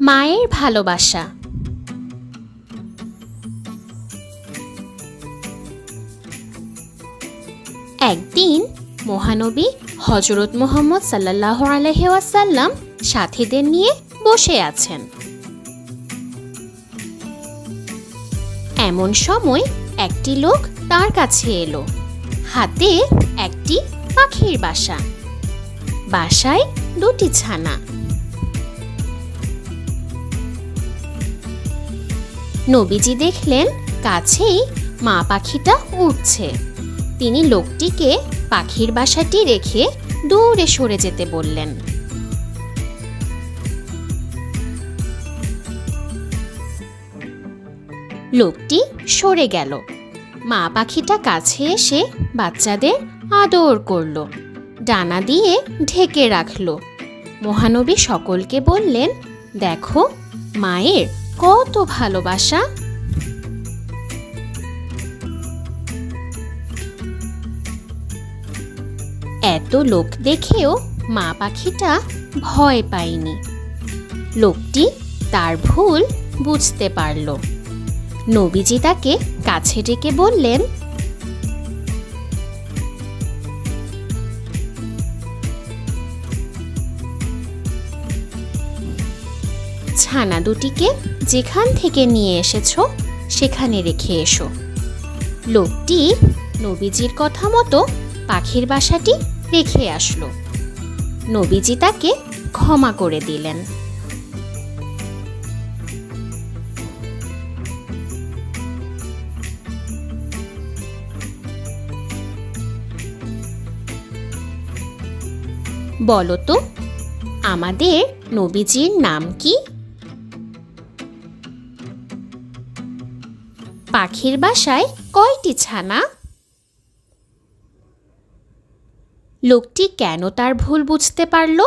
মায়ের ভালোবাসা। একদিন মহানবী হজরত মোহাম্মদ সাল্লাহ আলহাসাল্লাম সাথীদের নিয়ে বসে আছেন। এমন সময় একটি লোক তার কাছে এলো। হাতে একটি পাখির বাসা। বাসায় দুটি ছানা। নবীজি দেখলেন, কাছেই মা পাখিটা উঠছে। তিনি লোকটিকে পাখির বাসাটি রেখে দূরে সরে যেতে বললেন। লোকটি সরে গেল। মা পাখিটা কাছে এসে বাচ্চাদের আদর করল, ডানা দিয়ে ঢেকে রাখল। মহানবী সকলকে বললেন, দেখো, মায়ের কত ভালোবাসা। এত লোক দেখেও মা পাখিটা ভয় পায়নি। লোকটি তার ভুল বুঝতে পারল। নবীজি তাকে কাছে ডেকে বললেন ছানা দুটিকে যেখান থেকে নিয়ে এসেছ, সেখানে রেখে এসো। লোকটি নবীজির কথা মতো পাখির বাসাটি রেখে আসলো। নবীজি তাকে ক্ষমা করে দিলেন। বলো তো, আমাদের নবীজির নাম কি? পাখির বাসায় কয়টি ছানা? লোকটি কেন তার ভুল বুঝতে পারল?